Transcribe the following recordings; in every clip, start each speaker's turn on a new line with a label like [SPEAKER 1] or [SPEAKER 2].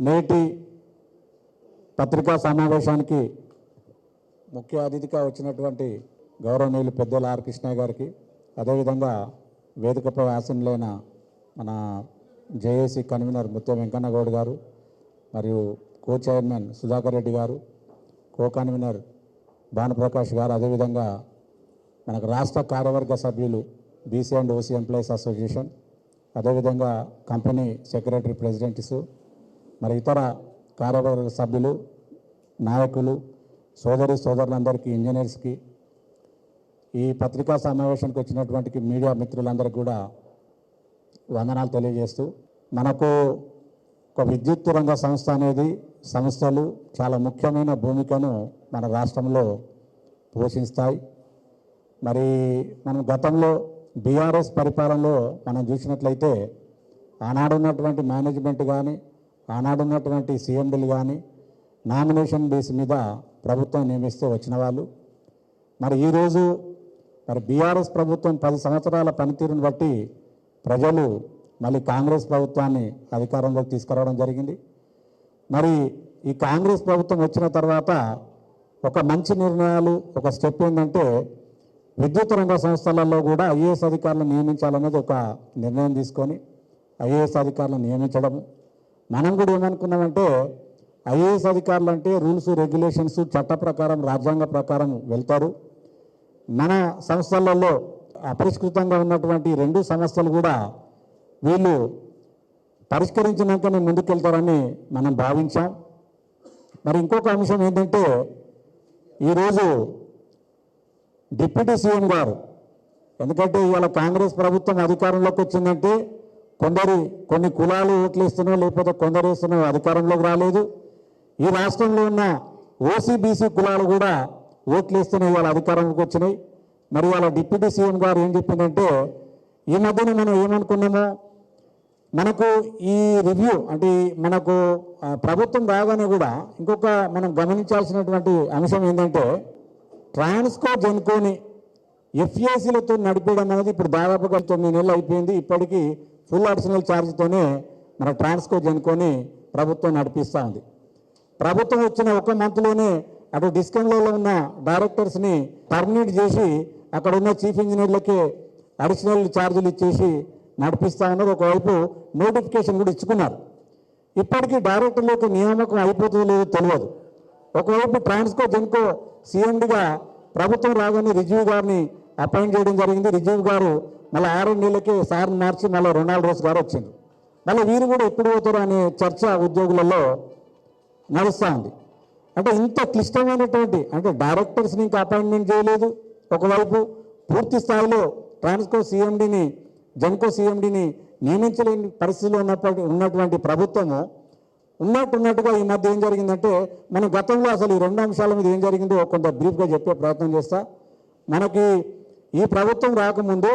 [SPEAKER 1] నేటి పత్రికా సమావేశానికి ముఖ్య అతిథిగా వచ్చినటువంటి గౌరవనీయులు పెద్దల ఆర్ కృష్ణయ్య గారికి అదేవిధంగా వేదికపై ఆసీనులైన మన జేఏసీ కన్వీనర్ ముత్యం వెంకన్నగౌడ్ గారు మరియు కో చైర్మన్ సుధాకర్ రెడ్డి గారు కో కన్వీనర్ భానుప్రకాష్ గారు అదేవిధంగా మనకు రాష్ట్ర కార్యవర్గ సభ్యులు BC and OC employees association అదేవిధంగా కంపెనీ సెక్రటరీ ప్రెసిడెంట్స్ మరి ఇతర కార్యవర్గ సభ్యులు నాయకులు సోదరి సోదరులందరికీ ఇంజనీర్స్కి ఈ పత్రికా సమావేశానికి వచ్చినటువంటి మీడియా మిత్రులందరికీ కూడా వందనాలు తెలియజేస్తూ మనకు ఒక విద్యుత్ రంగ సంస్థ అనేది సంస్థలు చాలా ముఖ్యమైన భూమికను మన రాష్ట్రంలో పోషిస్తాయి. మరి మనం గతంలో బీఆర్ఎస్ పరిపాలనలో మనం చూసినట్లయితే ఆనాడు ఉన్నటువంటి మేనేజ్మెంట్ కానీ ఆనాడు ఉన్నటువంటి సీఎండీలు కానీ నామినేషన్ బేస్ మీద ప్రభుత్వం నియమిస్తూ వచ్చిన వాళ్ళు. మరి ఈరోజు మరి బీఆర్ఎస్ ప్రభుత్వం పది సంవత్సరాల పనితీరుని బట్టి ప్రజలు మళ్ళీ కాంగ్రెస్ ప్రభుత్వాన్ని అధికారంలోకి తీసుకురావడం జరిగింది. మరి ఈ కాంగ్రెస్ ప్రభుత్వం వచ్చిన తర్వాత ఒక మంచి నిర్ణయాలు ఒక స్టెప్ ఏంటంటే విద్యుత్ రంగ సంస్థలలో కూడా ఐఏఎస్ అధికారులను నియమించాలనేది ఒక నిర్ణయం తీసుకొని ఐఏఎస్ అధికారులను నియమించడము. మనం కూడా ఏమనుకున్నామంటే ఐఏఎస్ అధికారులు అంటే రూల్స్ రెగ్యులేషన్స్ చట్ట ప్రకారం రాజ్యాంగ ప్రకారం వెళ్తారు. మన సంస్థలలో అపరిష్కృతంగా ఉన్నటువంటి రెండు సమస్యలు కూడా వీళ్ళు పరిష్కరించినాకనే ముందుకెళ్తారని మనం భావించాం. మరి ఇంకొక అంశం ఏంటంటే ఈరోజు డిప్యూటీ సీఎం గారు ఎందుకంటే ఇవాళ కాంగ్రెస్ ప్రభుత్వం అధికారంలోకి వచ్చిందంటే కొందరి కొన్ని కులాలు ఓట్లు లేకపోతే కొందరు ఇస్తున్నావు అధికారంలోకి రాలేదు. ఈ రాష్ట్రంలో ఉన్న ఓసీబీసీ కులాలు కూడా ఓట్లు ఇస్తున్నాయి అధికారంలోకి వచ్చినాయి. మరి వాళ్ళ డిప్యూటీ సీఎం గారు ఏం చెప్పిందంటే ఈ మధ్యన మనం ఏమనుకున్నామో మనకు ఈ రివ్యూ అంటే మనకు ప్రభుత్వం రాగానే కూడా ఇంకొక మనం గమనించాల్సినటువంటి అంశం ఏంటంటే ట్రాన్స్కో జెన్కోని ఎఫ్ఏసీలతో నడిపేయడం అనేది ఇప్పుడు దాదాపుగా తొమ్మిది నెలలు అయిపోయింది. ఇప్పటికీ ఫుల్ అడిషనల్ ఛార్జ్తోనే మన ట్రాన్స్కో జనుకొని ప్రభుత్వం నడిపిస్తూ ఉంది. ప్రభుత్వం వచ్చిన ఒక మంత్లోనే అటు డిస్కంలలో ఉన్న డైరెక్టర్స్ని టర్మినేట్ చేసి అక్కడ ఉన్న చీఫ్ ఇంజనీర్లకి అడిషనల్ ఛార్జీలు ఇచ్చేసి నడిపిస్తా ఉన్నారు ఒకవైపు నోటిఫికేషన్ కూడా ఇచ్చుకున్నారు. ఇప్పటికీ డైరెక్టర్లకు నియామకం అయిపోతుందో లేదో తెలియదు. ఒకవైపు ట్రాన్స్కో జెన్కో సీఎండిగా ప్రభుత్వం రాగానే రిజీవ్ గారిని అపాయింట్ చేయడం జరిగింది. రిజీవ్ గారు మళ్ళీ ఆరు నెలలకి సార్ని మార్చి మళ్ళీ రొనాల్డ్ రోస్ గారు వచ్చింది. మళ్ళీ వీరు కూడా ఎప్పుడు పోతారు అనే చర్చ ఉద్యోగులలో నడుస్తూ ఉంది. అంటే ఇంత క్లిష్టమైనటువంటి అంటే డైరెక్టర్స్ని ఇంకా అపాయింట్మెంట్ చేయలేదు. ఒకవైపు పూర్తి స్థాయిలో ట్రాన్స్కో సీఎండిని జన్కో సీఎండిని నియమించలేని పరిస్థితిలో ఉన్నప్పటి ఉన్నటువంటి ప్రభుత్వము ఉన్నట్టున్నట్టుగా ఈ మధ్య ఏం జరిగిందంటే మన గతంలో అసలు ఈ రెండు అంశాల మీద ఏం జరిగిందో కొంత బ్రీఫ్గా చెప్పే ప్రయత్నం చేస్తా. మనకి ఈ ప్రభుత్వం రాకముందు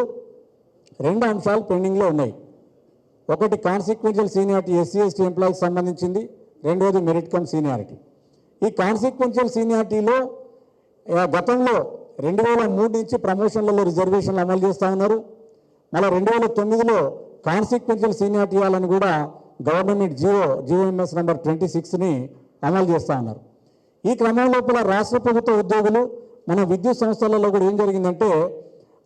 [SPEAKER 1] రెండు అంశాలు పెండింగ్లో ఉన్నాయి. ఒకటి కాన్సిక్వెన్షియల్ సీనియారిటీ ఎస్సీ ఎస్టీ ఎంప్లాయీకి సంబంధించింది. రెండోది మెరిట్ కమ్ సీనియారిటీ. ఈ కాన్సిక్వెన్షియల్ సీనియారిటీలో గతంలో రెండు వేల మూడు నుంచి ప్రమోషన్లలో రిజర్వేషన్లు అమలు చేస్తూ ఉన్నారు. మళ్ళీ రెండు వేల తొమ్మిదిలో కాన్సిక్వెన్షియల్ సీనియారిటీ ఇవ్వాలని కూడా government GO GOMs number twenty సిక్స్ని అమలు చేస్తూ ఉన్నారు. ఈ క్రమం లోపల రాష్ట్ర ప్రభుత్వ ఉద్యోగులు మన విద్యుత్ సంస్థలలో కూడా ఏం జరిగిందంటే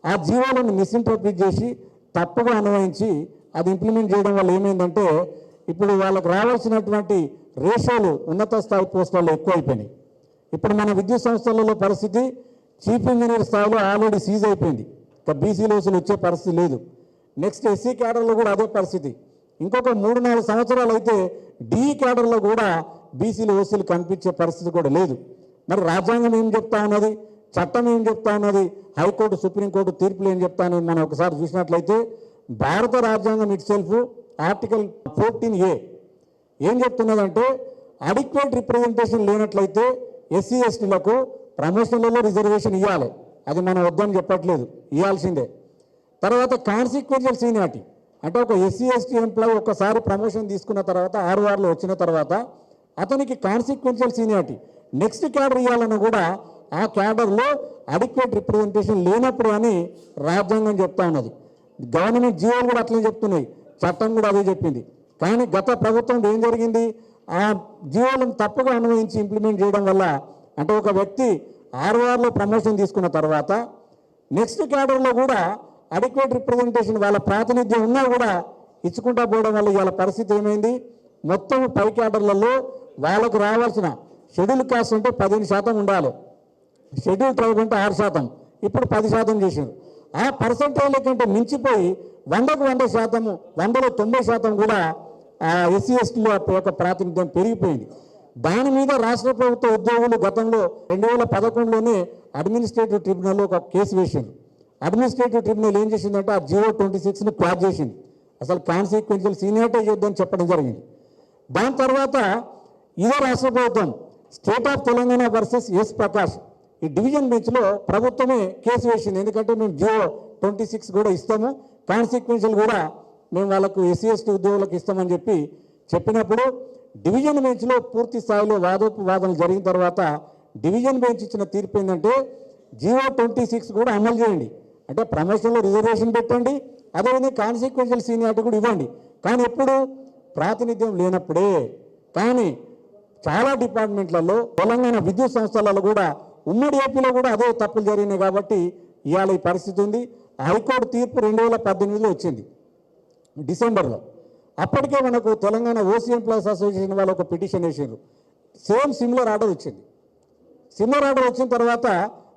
[SPEAKER 1] ఆ జీవోలను మిస్ఇంటర్ప్రిట్ చేసి తప్పుగా అన్వయించి అది ఇంప్లిమెంట్ చేయడం వల్ల ఏమైందంటే ఇప్పుడు వాళ్ళకు రావాల్సినటువంటి రేషోలు ఉన్నత స్థాయి పోస్టులలో ఎక్కువైపోయినాయి. ఇప్పుడు మన విద్యుత్ సంస్థలలో పరిస్థితి చీఫ్ ఇంజనీర్ స్థాయిలో ఆల్రెడీ సీజ్ అయిపోయింది. ఇక బీసీలో అసలు వచ్చే పరిస్థితి లేదు. నెక్స్ట్ ఎస్సీ క్యాడర్లో కూడా అదే పరిస్థితి. ఇంకొక మూడు నాలుగు సంవత్సరాలు అయితే డీ క్యాడర్లో కూడా బీసీలు ఓసీలు కనిపించే పరిస్థితి కూడా లేదు. మరి రాజ్యాంగం ఏం చెప్తా ఉన్నది? చట్టం ఏం చెప్తా ఉన్నది? హైకోర్టు సుప్రీంకోర్టు తీర్పులు ఏం చెప్తా అనేది మనం ఒకసారి చూసినట్లయితే భారత రాజ్యాంగం itself article fourteen A ఏం చెప్తున్నదంటే అడిక్వేట్ రిప్రజెంటేషన్ లేనట్లయితే ఎస్సీ ఎస్టీలకు ప్రమోషన్లలో రిజర్వేషన్ ఇవ్వాలి అది మనం వద్దని చెప్పట్లేదు. ఇవ్వాల్సిందే తర్వాత కాన్సిక్వెన్షియల్ సీనియారిటీ అంటే ఒక ఎస్సీ ఎస్టీ ఎంప్లాయీ ఒకసారి ప్రమోషన్ తీసుకున్న తర్వాత ఆరు వార్లు వచ్చిన తర్వాత అతనికి కాన్సిక్వెన్షియల్ సీనియారిటీ నెక్స్ట్ క్యాడర్ ఇవ్వాలని కూడా ఆ క్యాడర్లో అడిక్వేట్ రిప్రజెంటేషన్ లేనప్పుడు అని రాజ్యాంగం చెప్తా ఉన్నది. గవర్నమెంట్ జీవోలు కూడా అట్లనే చెప్తున్నాయి. చట్టం కూడా అదే చెప్పింది. కానీ గత ప్రభుత్వం ఏం జరిగింది? ఆ జీవోలను తప్పుగా అన్వయించి ఇంప్లిమెంట్ చేయడం వల్ల అంటే ఒక వ్యక్తి ఆర్ఓఆర్లో ప్రమోషన్ తీసుకున్న తర్వాత నెక్స్ట్ క్యాడర్లో కూడా అడిక్వేట్ రిప్రజెంటేషన్ వాళ్ళ ప్రాతినిధ్యం ఉన్నా కూడా ఇచ్చుకుంటా పోవడం వల్ల ఇవాళ పరిస్థితి ఏమైంది? మొత్తం పై క్యాడర్లలో వాళ్ళకు రావాల్సిన షెడ్యూల్ కాస్ట్ అంటే పదిహేను శాతం ఉండాలి. షెడ్యూల్ ట్రైబ్ అంటే ఆరు శాతం. ఇప్పుడు పది శాతం చేశారు. ఆ పర్సంటేజ్ల కంటే మించిపోయి వందకు వంద శాతము వందలో తొంభై శాతం కూడా ఎస్సీ ఎస్టీల యొక్క ప్రాతినిధ్యం పెరిగిపోయింది. దాని మీద రాష్ట్ర ప్రభుత్వ ఉద్యోగులు గతంలో రెండు వేల పదకొండులోనే అడ్మినిస్ట్రేటివ్ ట్రిబ్యునల్లో ఒక కేసు వేసింది అడ్మినిస్ట్రేటివ్ ట్రిబ్యునల్ ఏం చేసిందంటే ఆ జీవో ట్వంటీ సిక్స్ని క్లాజ్ చేసింది. అసలు కాన్సిక్వెన్షియల్ సీనియారిటీ చేద్దని చెప్పడం జరిగింది. దాని తర్వాత ఇదే రాష్ట్ర ప్రభుత్వం state of Telangana versus S Prakash ఈ డివిజన్ బెంచ్లో ప్రభుత్వమే కేసు వేసింది. ఎందుకంటే మేము జియో ట్వంటీ సిక్స్ కూడా ఇస్తాము. కాన్సిక్వెన్షియల్ కూడా మేము వాళ్ళకు ఎస్సీ ఎస్టీ ఉద్యోగులకు ఇస్తామని చెప్పి చెప్పినప్పుడు డివిజన్ బెంచ్లో పూర్తి స్థాయిలో వాదోపవాదనలు జరిగిన తర్వాత డివిజన్ బెంచ్ ఇచ్చిన తీర్పు ఏంటంటే జియో ట్వంటీ సిక్స్ కూడా అమలు చేయండి. అంటే ప్రమోషన్లో రిజర్వేషన్ పెట్టండి. అదేవిధంగా కాన్సిక్వెన్షియల్ సీనియారిటీ కూడా ఇవ్వండి. కానీ ఎప్పుడు ప్రాతినిధ్యం లేనప్పుడే కానీ చాలా డిపార్ట్మెంట్లలో తెలంగాణ విద్యుత్ సంస్థలలో కూడా ఉమ్మడి ఏపీలో కూడా అదే తప్పులు జరిగినాయి కాబట్టి ఇవాళ ఈ పరిస్థితి ఉంది. హైకోర్టు తీర్పు రెండు వేల పద్దెనిమిదిలో వచ్చింది. డిసెంబర్లో. అప్పటికే మనకు తెలంగాణ ఓసీ ఎంప్లాయీస్ అసోసియేషన్ వాళ్ళు ఒక పిటిషన్ వేసారు సేమ్ సిమిలర్ ఆర్డర్ వచ్చింది. సిమిలర్ ఆర్డర్ వచ్చిన తర్వాత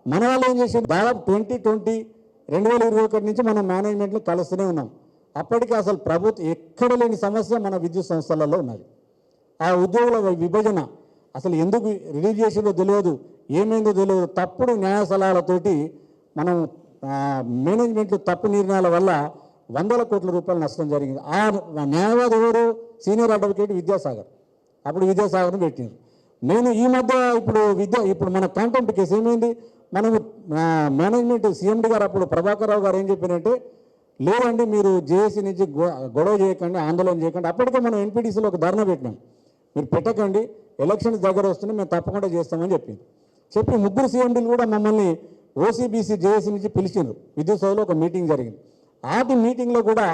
[SPEAKER 1] మన వాళ్ళు ఏం చేసింది దాదాపు ట్వంటీ ట్వంటీ రెండు వేల ఇరవై ఒకటి నుంచి మనం మేనేజ్మెంట్లో కలుస్తూనే ఉన్నాం. అప్పటికి అసలు ప్రభుత్వం ఎక్కడ లేని సమస్య మన విద్యుత్ సంస్థలలో ఉన్నది. ఆ ఉద్యోగుల విభజన అసలు ఎందుకు రిలీజ్ చేసిందో తెలియదు. ఏమైందో తెలియదు. తప్పుడు న్యాయ సలహాలతోటి మనం మేనేజ్మెంట్ మేనేజ్మెంట్లు తప్పు నిర్ణయాల వల్ల వందల కోట్ల రూపాయల నష్టం జరిగింది. ఆ న్యాయవాది ఎవరు? Senior advocate Vidyasagar. అప్పుడు విద్యాసాగర్ని పెట్టింది నేను ఈ మధ్య ఇప్పుడు విద్య ఇప్పుడు మన కంటెంట్ కేసు ఏమైంది? మనము మేనేజ్మెంట్ సీఎండి గారు అప్పుడు ప్రభాకర్ రావు గారు ఏం చెప్పారంటే లేదండి మీరు జేఏసీ నుంచి గొడవ చేయకండి ఆందోళన చేయకండి. అప్పటికే మనం ఎన్పీటీసీలో ఒక ధర్నా పెట్టినాం. మీరు పెట్టకండి ఎలక్షన్స్ దగ్గర వస్తున్నాయి మేము తప్పకుండా చేస్తామని చెప్పింది. చెప్పి ముగ్గురు సీఎండీలు కూడా మమ్మల్ని ఓసీబీసీ జేఏసీ నుంచి పిలిచిండ్రు. విద్యుత్సభలో ఒక మీటింగ్ జరిగింది. ఆటి మీటింగ్లో కూడా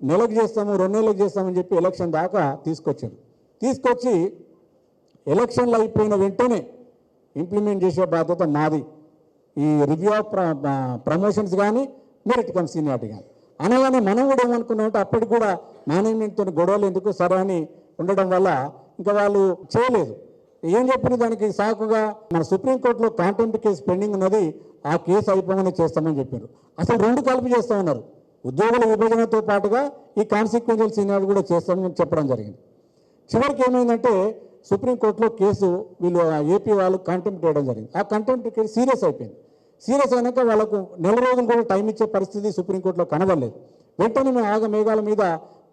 [SPEAKER 1] నెలకు చేస్తాము రెండు నెలలకు చేస్తామని చెప్పి ఎలక్షన్ దాకా తీసుకొచ్చారు తీసుకొచ్చి ఎలక్షన్లు అయిపోయిన వెంటనే ఇంప్లిమెంట్ చేసే బాధ్యత నాది. ఈ రివ్యూ ఆఫ్ ప్రమోషన్స్ కానీ మెరిట్ కమ్ సీనియారిటీ కానీ అనగానే మనం కూడా ఏమనుకున్నామంటే అప్పటికి కూడా మేనేజ్మెంట్తో గొడవలు ఎందుకు సరే అని ఉండడం వల్ల ఇంకా వాళ్ళు చేయలేదు. ఏం చెప్పిన దానికి సాకుగా మన సుప్రీంకోర్టులో కాంటెంట్ కేసు పెండింగ్ ఉన్నది ఆ కేసు అయిపోగానే చేస్తామని చెప్పారు. అసలు రెండు కలిపి చేస్తామన్నారు ఉద్యోగుల విభజనతో పాటుగా ఈ కాన్సిక్వెన్షియల్ సీనియారిటీ కూడా చేస్తామని చెప్పడం జరిగింది. చివరికి ఏమైందంటే సుప్రీంకోర్టులో కేసు వీళ్ళు ఆ ఏపీ వాళ్ళు కంటెంప్ట్ చేయడం జరిగింది. ఆ కంటెంప్ట్ కేసు సీరియస్ అయిపోయింది. సీరియస్ అయినాక వాళ్ళకు నెల రోజులు కూడా టైం ఇచ్చే పరిస్థితి సుప్రీంకోర్టులో కనబడలేదు. వెంటనే మేము ఆగ మేఘాల మీద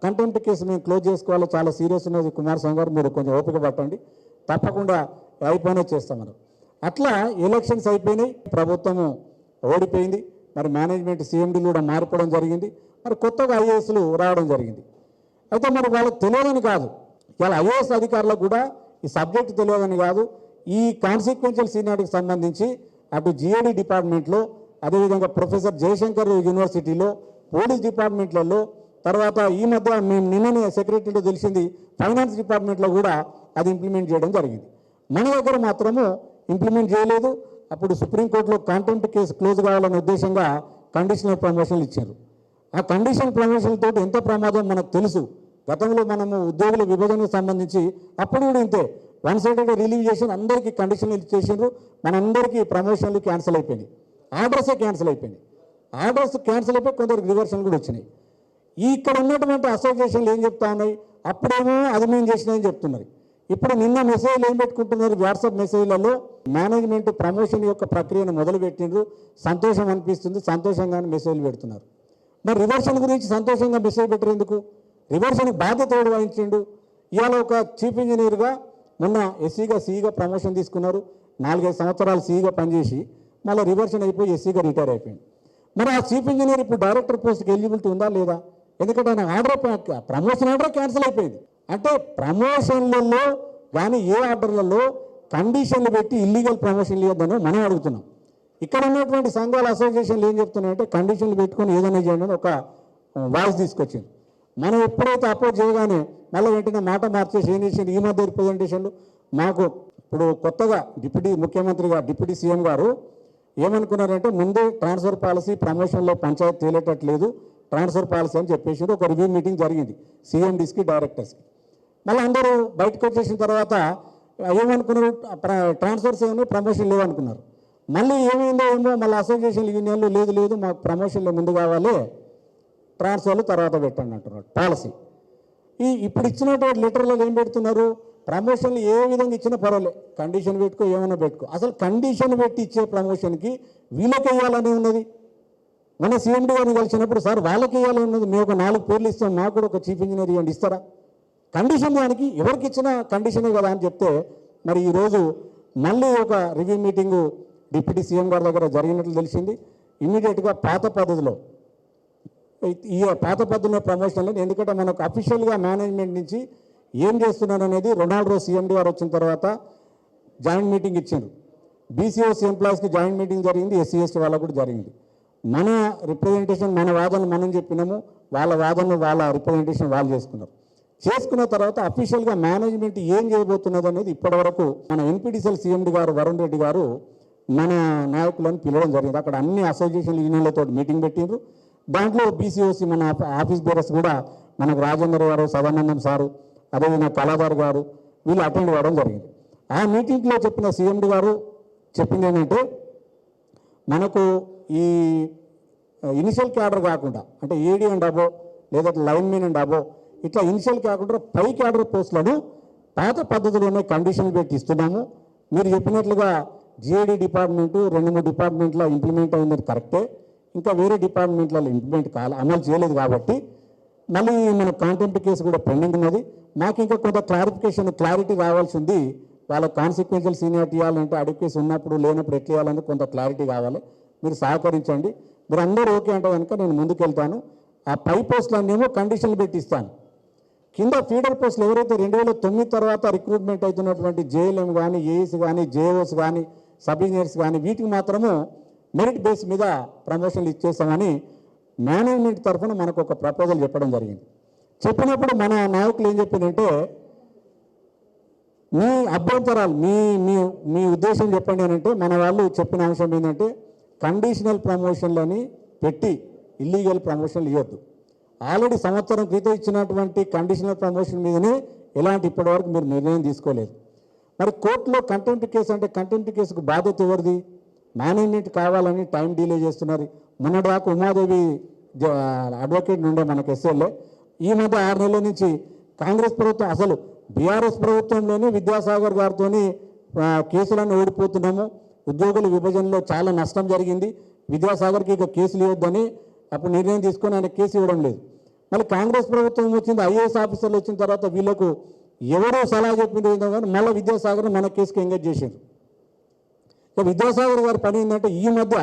[SPEAKER 1] కంటెంప్ట్ కేసు మేము క్లోజ్ చేసుకోవాలి. చాలా సీరియస్ ఉన్నది. కుమారస్వామి గారు మీరు కొంచెం ఓపిక పట్టండి. తప్పకుండా అయిపోయినా చేస్తామన్నారు అట్లా ఎలక్షన్స్ అయిపోయినాయి ప్రభుత్వము ఓడిపోయింది మరి మేనేజ్మెంట్ సీఎండీలు కూడా మారిపోవడం జరిగింది మరి కొత్తగా ఐఏఎస్లు రావడం జరిగింది. అయితే మరి వాళ్ళకి తెలియదని కాదు. ఇలా ఐఏఎస్ అధికారులకు కూడా ఈ సబ్జెక్ట్ తెలియదని కాదు. ఈ కాన్సిక్వెన్షియల్ సీనియారిటీకి సంబంధించి అటు జిఏడి డిపార్ట్మెంట్లో అదేవిధంగా ప్రొఫెసర్ జయశంకర్ యూనివర్సిటీలో పోలీస్ డిపార్ట్మెంట్లలో తర్వాత ఈ మధ్య మేము నిన్ననే సెక్రటరీలో తెలిసింది ఫైనాన్స్ డిపార్ట్మెంట్లో కూడా అది ఇంప్లిమెంట్ చేయడం జరిగింది. మన దగ్గర మాత్రము ఇంప్లిమెంట్ చేయలేదు. అప్పుడు సుప్రీంకోర్టులో కాంటెంట్ కేసు క్లోజ్ కావాలనే ఉద్దేశంగా కండిషనల్ ప్రమోషన్లు ఇచ్చారు. ఆ కండిషన్ ప్రమోషన్లతో ఎంత ప్రమాదం మనకు తెలుసు. గతంలో మనము ఉద్యోగుల విభజనకు సంబంధించి అప్పుడు కూడా ఇంతే. వన్ సైడెడ్ రిలీవ్ చేసి అందరికీ కండిషన్లు ఇచ్చేసిండ్రు. మనందరికీ ప్రమోషన్లు క్యాన్సిల్ అయిపోయినాయి. ఆర్డర్సే క్యాన్సిల్ అయిపోయినాయి. ఆర్డర్స్ క్యాన్సిల్ అయిపోయి కొందరు రివర్షన్ కూడా వచ్చినాయి. ఇక్కడ ఉన్నటువంటి అసోసియేషన్లు ఏం చెప్తా ఉన్నాయి? అప్పుడేమో అది మేము చేసినాయని చెప్తున్నారు. ఇప్పుడు నిన్న మెసేజ్లు ఏం పెట్టుకుంటున్నారు? వాట్సాప్ మెసేజ్లలో మేనేజ్మెంట్ ప్రమోషన్ యొక్క ప్రక్రియను మొదలుపెట్టిండ్రు. సంతోషం అనిపిస్తుంది. సంతోషంగానే మెసేజ్లు పెడుతున్నారు. మరి రివర్షన్ గురించి సంతోషంగా మెసేజ్ పెట్టరు ఎందుకు? రివర్షన్కి బాధ్యత వహించిండు? ఇవాళ ఒక చీఫ్ ఇంజనీర్గా మొన్న ఎస్సీగా సీగా ప్రమోషన్ తీసుకున్నారు. నాలుగైదు సంవత్సరాలు సీగా పనిచేసి మళ్ళీ రివర్షన్ అయిపోయి ఎస్సీగా రిటైర్ అయిపోయింది మరి ఆ చీఫ్ ఇంజనీర్ ఇప్పుడు డైరెక్టర్ పోస్ట్కి ఎలిజిబిలిటీ ఉందా లేదా? ఎందుకంటే ఆయన ఆర్డర్ ప్రమోషన్ ఆర్డర్ క్యాన్సిల్ అయిపోయింది. అంటే ప్రమోషన్లలో కానీ ఏ ఆర్డర్లలో కండిషన్లు పెట్టి ఇల్లీగల్ ప్రమోషన్లు ఇవ్వద్దని మనం అడుగుతున్నాం. ఇక్కడ ఉన్నటువంటి సంఘాల అసోసియేషన్లు ఏం చెప్తున్నాయంటే కండిషన్లు పెట్టుకొని ఏదైనా చేయండి ఒక వాయిస్ తీసుకొచ్చింది మనం ఎప్పుడైతే అపోజ్ చేయగానే మళ్ళీ వెంటనే మాట మార్చేసి ఏం చేసింది ఈ మధ్య రిప్రజెంటేషన్లు మాకు ఇప్పుడు కొత్తగా డిప్యూటీ ముఖ్యమంత్రిగా డిప్యూటీ సీఎం గారు ఏమనుకున్నారంటే ముందే ట్రాన్స్ఫర్ పాలసీ ప్రమోషన్లో పంచాయతీ తేలేటట్లేదు ట్రాన్స్ఫర్ పాలసీ అని చెప్పేసి ఒక రివ్యూ మీటింగ్ జరిగింది సీఎండీస్కి డైరెక్టర్స్కి మళ్ళీ అందరూ బయటకు వచ్చేసిన తర్వాత ఏమనుకున్నారు? ట్రాన్స్ఫర్స్ ఏమో ప్రమోషన్ లేవనుకున్నారు మళ్ళీ ఏమైందో ఏమో మళ్ళీ అసోసియేషన్ యూనియన్లు లేదు లేదు మాకు ప్రమోషన్లు ముందు కావాలి. ట్రాన్స్ఫర్లు తర్వాత పెట్టండి అంటున్నారు. పాలసీ ఈ ఇప్పుడు ఇచ్చినటువంటి లెటర్లో ఏం పెడుతున్నారు? ప్రమోషన్లు ఏ విధంగా ఇచ్చినా పర్వాలే. కండిషన్ పెట్టుకో ఏమైనా పెట్టుకో. అసలు కండిషన్ పెట్టి ఇచ్చే ప్రమోషన్కి వీళ్ళకి ఇవ్వాలని ఉన్నది. మన సీఎండీ గారిని కలిసినప్పుడు సార్ వాళ్ళకి ఇవ్వాలని ఉన్నది. మేము ఒక నాలుగు పేర్లు ఇస్తాం. మాకు కూడా ఒక చీఫ్ ఇంజనీర్ ఇవ్వండి ఇస్తారా? కండిషన్ దానికి ఎవరికి ఇచ్చినా కండిషనే కదా అని చెప్తే మరి ఈరోజు మళ్ళీ ఒక రివ్యూ మీటింగు డిప్యూటీ సీఎం గారి దగ్గర జరిగినట్లు తెలిసింది. ఇమీడియట్గా పాత పద్ధతిలో ఈ పాత పద్ధతిలో ప్రమోషన్లు ఎందుకంటే మనకు అఫీషియల్గా మేనేజ్మెంట్ నుంచి ఏం చేస్తున్నారు అనేది రొనాల్డో సీఎండీ గారు వచ్చిన తర్వాత జాయింట్ మీటింగ్ ఇచ్చారు బీసీఓసీ ఎంప్లాయీస్కి జాయింట్ మీటింగ్ జరిగింది ఎస్సీ ఎస్టీ వాళ్ళకు కూడా జరిగింది. మన రిప్రజెంటేషన్ మన వాదన మనం చెప్పినాము వాళ్ళ వాదనలు వాళ్ళ రిప్రజెంటేషన్ వాళ్ళు చేసుకున్నారు. చేసుకున్న తర్వాత అఫీషియల్గా మేనేజ్మెంట్ ఏం చేయబోతున్నది అనేది ఇప్పటివరకు మన ఎన్పిటిసిఎల్ సీఎండి గారు వరుణ్ రెడ్డి గారు మన నాయకులను పిలవడం జరిగింది. అక్కడ అన్ని అసోసియేషన్ యూనియన్లతో మీటింగ్ పెట్టిండ్రు. దాంట్లో బీసీఓసీ మన ఆఫీస్ బేరర్స్ కూడా మనకు రాజేందర్ గారు సదానందం సారు అదేవిధంగా కళాధార్ గారు వీళ్ళు అటెండ్ అవ్వడం జరిగింది. ఆ మీటింగ్లో చెప్పిన సీఎండి గారు చెప్పింది ఏంటంటే మనకు ఈ ఇనిషియల్ క్యాడర్ కాకుండా అంటే ఏడీ అండ్ అబో లేదా లైన్మెన్ అండ్ అబో ఇట్లా ఇనిషియల్ కాకుండా పై క్యాడర్ పోస్టులను పాత పద్ధతిలోనే కండిషన్ పెట్టి ఇస్తున్నాము. మీరు చెప్పినట్లుగా జిఏడి డిపార్ట్మెంటు రెండు మూడు డిపార్ట్మెంట్లో ఇంప్లిమెంట్ అయింది కరెక్టే. ఇంకా వేరే డిపార్ట్మెంట్లలో ఇంప్లిమెంట్ కాలే అమలు చేయలేదు కాబట్టి మళ్ళీ మన కాంటెంట్ కేసు కూడా పెండింగ్ ఉన్నది. మాకు ఇంకా కొంత క్లారిఫికేషన్ క్లారిటీ రావాల్సింది. వాళ్ళ కాన్సిక్వెన్షియల్ సీనియారిటీ ఇవ్వాలంటే అడిక్వేసి ఉన్నప్పుడు లేనప్పుడు ఎట్లా ఇవ్వాలని కొంత క్లారిటీ కావాలి. మీరు సహకరించండి. మీరు అందరూ ఓకే అంటే కనుక నేను ముందుకెళ్తాను. ఆ పై పోస్టులన్నేమో కండిషన్లు పెట్టిస్తాను కింద ఫీడర్ పోస్టులు ఎవరైతే రెండు వేల తొమ్మిది తర్వాత రిక్రూట్మెంట్ అవుతున్నటువంటి జేఎల్ఎం కానీ ఏఎస్ కానీ జేఓస్ కానీ సబ్ ఇంజనీర్స్ కానీ వీటికి మాత్రము మెరిట్ బేస్ మీద ప్రమోషన్లు ఇచ్చేస్తామని మేనేజ్మెంట్ తరఫున మనకు ఒక ప్రపోజల్ చెప్పడం జరిగింది. చెప్పినప్పుడు మన నాయకులు ఏం చెప్పిందంటే మీ అభ్యంతరాలు మీ మీ మీ ఉద్దేశం చెప్పండి అని అంటే మన వాళ్ళు చెప్పిన అంశం ఏంటంటే కండిషనల్ ప్రమోషన్లని పెట్టి ఇల్లీగల్ ప్రమోషన్లు ఇవ్వద్దు ఆల్రెడీ సంవత్సరం క్రితం ఇచ్చినటువంటి కండిషనల్ ప్రమోషన్ మీదనే ఎలాంటి ఇప్పటివరకు మీరు నిర్ణయం తీసుకోలేదు. మరి కోర్టులో కంటెంప్ట్ కేసు అంటే కంటెంప్ట్ కేసుకు బాధ్యత ఎవరిది? మేనేజ్మెంట్ కావాలని టైం డిలే చేస్తున్నారు. మొన్నటిదాకా ఉమాదేవి అడ్వకేట్ నుండే మనకు ఎస్ఎల్ఏ ఈ మధ్య ఆరు నెలల నుంచి కాంగ్రెస్ ప్రభుత్వం అసలు బీఆర్ఎస్ ప్రభుత్వంలోనే విద్యాసాగర్ గారితో కేసులను ఓడిపోతున్నాము. ఉద్యోగుల విభజనలో చాలా నష్టం జరిగింది. విద్యాసాగర్కి ఇక కేసులు ఇవ్వద్దని అప్పుడు నిర్ణయం తీసుకొని ఆయన కేసు ఇవ్వడం లేదు. మళ్ళీ కాంగ్రెస్ ప్రభుత్వం వచ్చింది ఐఏఎస్ ఆఫీసర్లు వచ్చిన తర్వాత వీళ్ళకు ఎవరో సలహా చెప్పింది ఏంటో కానీ మళ్ళీ విద్యాసాగర్ మన కేసుకి ఎంగేజ్ చేశారు. ఇక విద్యాసాగర్ గారి పని ఏంటంటే ఈ మధ్య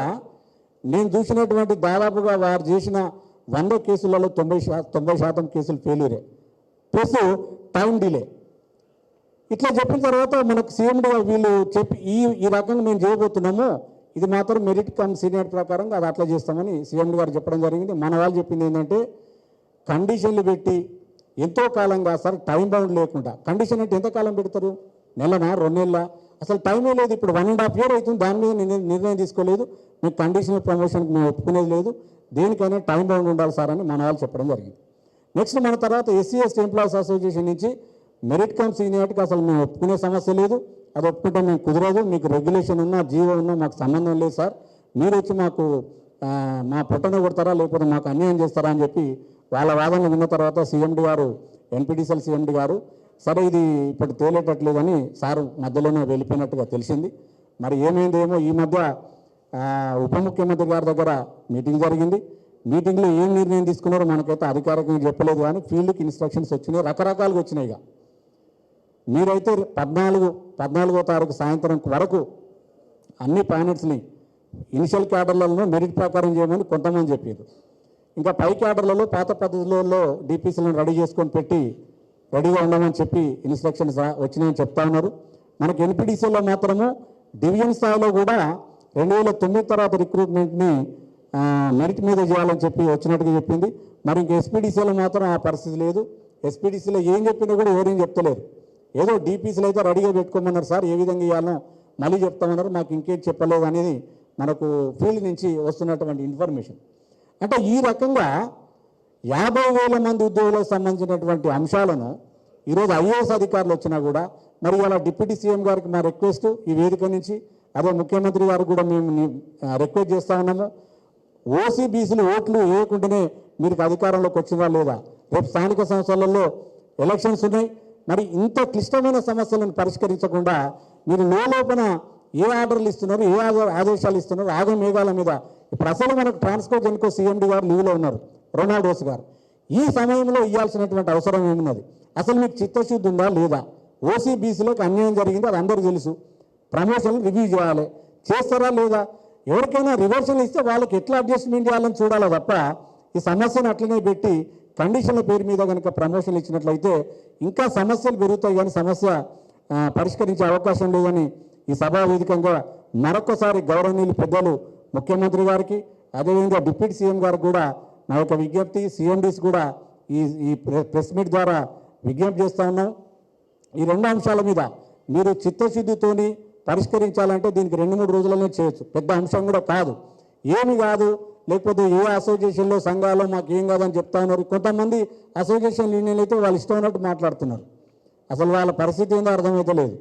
[SPEAKER 1] నేను చూసినటువంటి దాదాపుగా వారు చేసిన వంద కేసులలో తొంభై శా తొంభై శాతం కేసులు ఫెయిల్యూరే ప్లస్ టైం డిలే ఇట్లా చెప్పిన తర్వాత మనకు సీఎండీ వీళ్ళు చెప్పి ఈ ఈ రకంగా మేము చేయబోతున్నాము ఇది మాత్రం మెరిట్ కమ్ సీనియర్ ప్రకారం అది అట్లా చేస్తామని సీఎం గారు చెప్పడం జరిగింది. మన వాళ్ళు చెప్పింది ఏంటంటే కండిషన్లు పెట్టి ఎంతో కాలంగా సార్ టైం బౌండ్ లేకుండా. కండిషన్ అంటే ఎంత కాలం పెడతారు? నెలనా రెండు నెలల? అసలు టైమే లేదు. ఇప్పుడు వన్ అండ్ హాఫ్ ఇయర్ అవుతుంది. దాని మీద నిర్ణయం- నిర్ణయం తీసుకోలేదు. మేము కండిషనల్ ప్రమోషన్కి మేము ఒప్పుకునేది లేదు. దేనికైనా టైం బౌండ్ ఉండాలి సార్ అని మన వాళ్ళు చెప్పడం జరిగింది. నెక్స్ట్ మన తర్వాత ఎస్సీ ఎస్టీ ఎంప్లాయీస్ అసోసియేషన్ నుంచి మెరిట్ కమ్ సీనియారిటీకి అసలు మేము ఒప్పుకునే సమస్య లేదు. అది ఒప్పుకుంటే మేము కుదరదు మీకు రెగ్యులేషన్ ఉన్నా జీవో ఉన్నా మాకు సంబంధం లేదు సార్. మీరు వచ్చి మాకు మా పొట్టన కొడతారా లేకపోతే మాకు అన్యాయం చేస్తారా అని చెప్పి వాళ్ళ వాదనలు విన్న తర్వాత సీఎండి గారు ఎన్పిటిసిఎల్ సీఎండి గారు సరే ఇది ఇప్పుడు తేలేటట్లేదని సారు మధ్యలోనే వెళ్ళిపోయినట్టుగా తెలిసింది. మరి ఏమైందేమో ఈ మధ్య ఉప ముఖ్యమంత్రి గారి దగ్గర మీటింగ్ జరిగింది. మీటింగ్లో ఏం నిర్ణయం తీసుకున్నారో మనకైతే అధికారికంగా చెప్పలేదు కానీ ఫీల్డ్కి ఇన్స్ట్రక్షన్స్ వచ్చినాయి రకరకాలుగా వచ్చినాయి ఇక మీరైతే పద్నాలుగు పద్నాలుగో తారీఖు సాయంత్రం వరకు అన్ని ప్లానెట్స్ని ఇనిషియల్ క్యాడర్లలో మెరిట్ ప్రకారం చేయమని కొంతమంది చెప్పారు. ఇంకా పై క్యాడర్లలో పాత పద్ధతులలో డిపిసీలను రెడీ చేసుకొని పెట్టి రెడీగా ఉండమని చెప్పి ఇన్స్ట్రక్షన్స్ వచ్చినాయని చెప్తా ఉన్నారు. మనకి ఎన్పిడిసిలో మాత్రము డివిజన్ స్థాయిలో కూడా రెండు వేల తొమ్మిది తర్వాత రిక్రూట్మెంట్ని మెరిట్ మీద చేయాలని చెప్పి వచ్చినట్టుగా చెప్పింది. మరి ఇంక ఎస్పీడీసీలో మాత్రం ఆ పరిస్థితి లేదు. ఎస్పీడీసీలో ఏం చెప్పినా కూడా ఎవరేం చెప్తలేరు. ఏదో డీపీసీలు అయితే రెడీగా పెట్టుకోమన్నారు సార్ ఏ విధంగా ఇవ్వాలో మళ్ళీ చెప్తామన్నారు మాకు ఇంకేం చెప్పలేదు అనేది మనకు ఫీల్డ్ నుంచి వస్తున్నటువంటి ఇన్ఫర్మేషన్. అంటే ఈ రకంగా యాభై వేల మంది ఉద్యోగులకు సంబంధించినటువంటి అంశాలను ఈరోజు ఐఏఎస్ అధికారులు వచ్చినా కూడా మరి ఇలా డిప్యూటీ సీఎం గారికి మా రిక్వెస్ట్ ఈ వేదిక నుంచి అదే ముఖ్యమంత్రి గారు కూడా మేము రిక్వెస్ట్ చేస్తా ఉన్నాము. ఓసీబీసీలు ఓట్లు వేయకుండానే మీరు అధికారంలోకి వచ్చినా లేదా? రేపు స్థానిక సంస్థలలో ఎలక్షన్స్ ఉన్నాయి. మరి ఇంత క్లిష్టమైన సమస్యలను పరిష్కరించకుండా మీరు లోపల ఏ ఆర్డర్లు ఇస్తున్నారు ఏ ఆదేశాలు ఇస్తున్నారు ఆగ మేఘాల మీద. ఇప్పుడు అసలు మనకు ట్రాన్స్కో జెన్కో సీఎండి గారు లీవ్లో ఉన్నారు రొనాల్డోస్ గారు. ఈ సమయంలో ఇవ్వాల్సినటువంటి అవసరం ఏమున్నది? అసలు మీకు చిత్తశుద్ధి ఉందా లేదా? ఓసీబీసీలోకి అన్యాయం జరిగింది అది అందరూ తెలుసు. ప్రమోషన్లు రివ్యూ చేయాలి. చేస్తారా లేదా? ఎవరికైనా రివర్సల్ ఇస్తే వాళ్ళకి ఎట్లా అడ్జస్ట్మెంట్ చేయాలని చూడాలి తప్ప ఈ సమస్యను అట్లనే పెట్టి కండిషన్ల పేరు మీద కనుక ప్రమోషన్లు ఇచ్చినట్లయితే ఇంకా సమస్యలు పెరుగుతాయి కానీ సమస్య పరిష్కరించే అవకాశం లేదని ఈ సభా వేదికంగా మరొకసారి గౌరవనీయులు పెద్దలు ముఖ్యమంత్రి గారికి అదేవిధంగా డిప్యూటీ సీఎం గారికి కూడా నా యొక్క విజ్ఞప్తి సీఎండీస్ కూడా ఈ ఈ ప్రెస్ మీట్ ద్వారా విజ్ఞప్తి చేస్తా ఉన్నాం. ఈ రెండు అంశాల మీద మీరు చిత్తశుద్ధితోని పరిష్కరించాలంటే దీనికి రెండు మూడు రోజులనే చేయొచ్చు. పెద్ద అంశం కూడా కాదు. ఏమి కాదు లేకపోతే ఏ అసోసియేషన్లో సంఘాలు మాకు ఏం కాదని చెప్తా ఉన్నారు? కొంతమంది అసోసియేషన్ యూనియన్ అయితే వాళ్ళు ఇష్టం ఉన్నట్టు మాట్లాడుతున్నారు. అసలు వాళ్ళ పరిస్థితి ఏందో అర్థమైతే లేదు.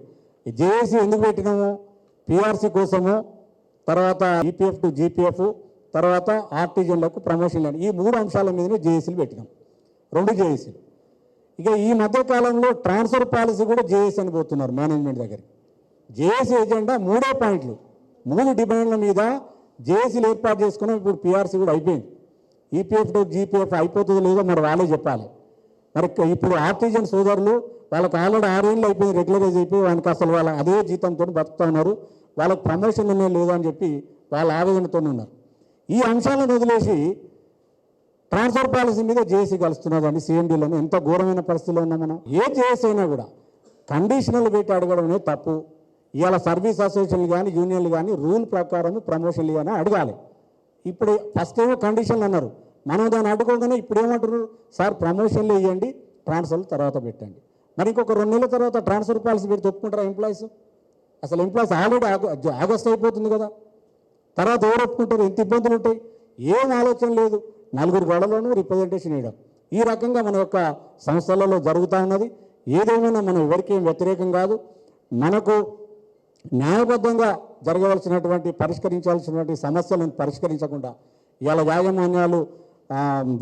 [SPEAKER 1] జేఏసీ ఎందుకు పెట్టినాము? పిఆర్సీ కోసము తర్వాత ఈపీఎఫ్ టు జీపీఎఫ్ తర్వాత ఆర్టీజన్లకు ప్రమోషన్ ఈ మూడు అంశాల మీదనే జేఏసీలు పెట్టినాం. రెండు జేఏసీలు. ఇక ఈ మధ్య కాలంలో ట్రాన్స్ఫర్ పాలసీ కూడా జేఏసీ అని పోతున్నారు మేనేజ్మెంట్ దగ్గరికి. జేఏసీ ఎజెండా మూడే పాయింట్లు. మూడు డిమాండ్ల మీద జేఏసీలు ఏర్పాటు చేసుకున్నాం ఇప్పుడు పిఆర్సీ కూడా అయిపోయింది. ఈపీఎఫ్ జీపీఎఫ్ అయిపోతుందో లేదో మరి వాళ్ళే చెప్పాలి. మరి ఇప్పుడు ఆర్టిజన్ సోదరులు వాళ్ళకి ఆల్రెడీ ఆరేళ్ళు అయిపోయింది రెగ్యులరైజ్ అయిపోయి వాళ్ళకి అసలు వాళ్ళ అదే జీతంతో బతుకుతూ ఉన్నారు. వాళ్ళకి ప్రమోషన్ ఉన్నాయి లేదా అని చెప్పి వాళ్ళ ఆవేదనతో ఉన్నారు. ఈ అంశాలను వదిలేసి ట్రాన్స్ఫర్ పాలసీ మీద జేఏసీ కలుస్తున్నదండి సిఎండీలను. ఎంత ఘోరమైన పరిస్థితిలో ఉన్నాం మనం. ఏ జేఏసీ అయినా కూడా కండిషనల్ పెట్టి అడగడం తప్పు. ఇవాళ సర్వీస్ అసోసియేషన్లు కానీ యూనియన్లు కానీ రూల్ ప్రకారం ప్రమోషన్లు కానీ అడగాలి. ఇప్పుడు ఫస్ట్ ఏమో కండిషన్లు అన్నారు. మనం దాన్ని అడ్డుకోగానే ఇప్పుడు ఏమంటారు సార్ ప్రమోషన్లు ఇవ్వండి ట్రాన్స్ఫర్లు తర్వాత పెట్టండి. మరి ఇంకొక రెండు నెలల తర్వాత ట్రాన్స్ఫర్ పాలసీ పెడితే ఒప్పుకుంటారా ఎంప్లాయీస్ అసలు ఎంప్లాయీస్ ఆల్రెడీ ఆగస్ట్ అయిపోతుంది కదా. తర్వాత ఎవరు ఒప్పుకుంటారు? ఎంత ఇబ్బందులు ఉంటాయి. ఏం ఆలోచన లేదు. నలుగురు గొడవలను రిప్రజెంటేషన్ వేయడం ఈ రకంగా మన యొక్క సంస్థలలో జరుగుతూ ఉన్నది. ఏదేమైనా మనం ఎవరికేం వ్యతిరేకం కాదు. మనకు న్యాయబద్ధంగా జరగవలసినటువంటి పరిష్కరించాల్సినటువంటి సమస్యలను పరిష్కరించకుండా ఇవాళ యాజమాన్యాలు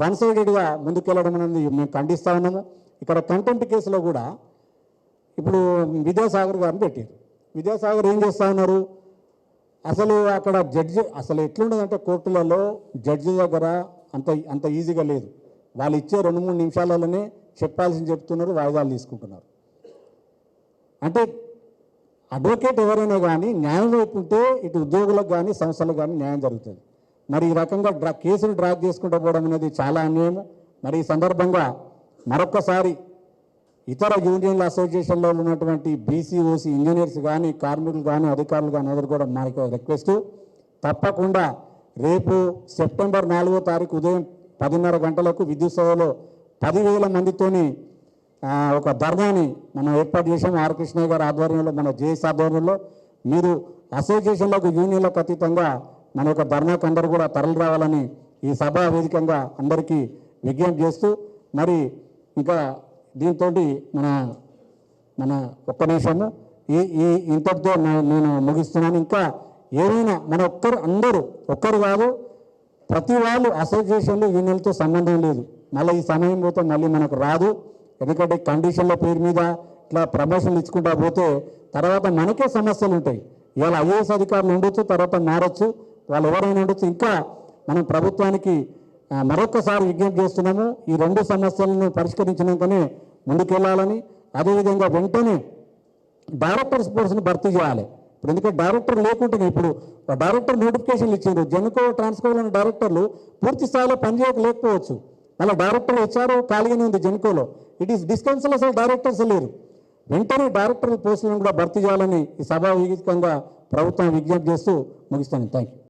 [SPEAKER 1] వన్ సైడెడ్గా ముందుకెళ్ళడం అనేది మేము ఖండిస్తూ ఉన్నాము. ఇక్కడ కంటెంట్ కేసులో కూడా ఇప్పుడు విద్యాసాగర్ గారిని పెట్టారు. విద్యాసాగర్ ఏం చేస్తూ ఉన్నారు? అసలు అక్కడ జడ్జి అసలు ఎట్లుండదంటే కోర్టులలో జడ్జి దగ్గర అంత అంత ఈజీగా లేదు. వాళ్ళు ఇచ్చే రెండు మూడు నిమిషాలలోనే చెప్పాల్సింది చెప్తున్నారు వాయిదాలు తీసుకుంటున్నారు. అంటే అడ్వకేట్ ఎవరైనా కానీ న్యాయం లేకుంటే ఇటు ఉద్యోగులకు కానీ సంస్థలకు కానీ న్యాయం జరుగుతుంది. మరి ఈ రకంగా డ్రా కేసులు డ్రాప్ చేసుకుంటూ పోవడం అనేది చాలా అన్యాయం మరి ఈ సందర్భంగా మరొక్కసారి ఇతర యూనియన్ల అసోసియేషన్లో ఉన్నటువంటి బీసీ ఓసీ ఇంజనీర్స్ కానీ కార్మికులు కానీ అధికారులు కానీ అందరూ కూడా మనకి రిక్వెస్ట్. తప్పకుండా రేపు సెప్టెంబర్ నాలుగో తారీఖు ఉదయం పదిన్నర గంటలకు విద్యుత్ సభలో పదివేల మందితోని ఒక ధర్నాని మనం ఏర్పాటు చేసాం ఆరకృష్ణయ్య గారి ఆధ్వర్యంలో మన జేఎస్ ఆధ్వర్యంలో. మీరు అసోసియేషన్లకు యూనియన్లకు అతీతంగా మన యొక్క ధర్నాకు అందరూ కూడా తరలి రావాలని ఈ సభా వేదికంగా అందరికీ విజ్ఞప్తి చేస్తూ మరి ఇంకా దీంతో మన మన ఒక్క నిమిషము. ఈ ఈ ఇంతటితో నేను ముగిస్తున్నాను. ఇంకా ఏమైనా మన ఒక్కరు అందరూ ఒక్కరు కాదు ప్రతి వాళ్ళు అసోసియేషన్లు యూనియన్లతో సంబంధం లేదు. మళ్ళీ ఈ సమయం పోతే మళ్ళీ మనకు రాదు. ఎందుకంటే కండిషన్ల పేరు మీద ఇట్లా ప్రమోషన్లు ఇచ్చుకుంటా పోతే తర్వాత మనకే సమస్యలు ఉంటాయి. ఇవాళ ఐఏఎస్ అధికారులు ఉండొచ్చు తర్వాత మారచ్చు. వాళ్ళు ఎవరైనా ఉండొచ్చు. ఇంకా మనం ప్రభుత్వానికి మరొకసారి విజ్ఞప్తి చేస్తున్నాము ఈ రెండు సమస్యలను పరిష్కరించినాకనే ముందుకెళ్ళాలని అదేవిధంగా వెంటనే డైరెక్టర్స్ స్పోర్ట్స్ని భర్తీ చేయాలి. ఇప్పుడు ఎందుకంటే డైరెక్టర్ లేకుంటే ఇప్పుడు డైరెక్టర్ నోటిఫికేషన్లు ఇచ్చారు జెన్కో ట్రాన్స్కోలోని డైరెక్టర్లు పూర్తి స్థాయిలో పనిచేయక లేకపోవచ్చు. మళ్ళీ డైరెక్టర్ ఇచ్చారు ఖాళీగానే ఉంది జెన్కోలో. ఇట్ ఈస్ డిస్కన్స్లో అసలు డైరెక్టర్స్ లేరు. వెంటనే డైరెక్టర్ పోస్టులను కూడా భర్తీ చేయాలని ఈ సభా వేదికంగా ప్రభుత్వం విజ్ఞప్తి చేస్తూ ముగిస్తాను థ్యాంక్ యూ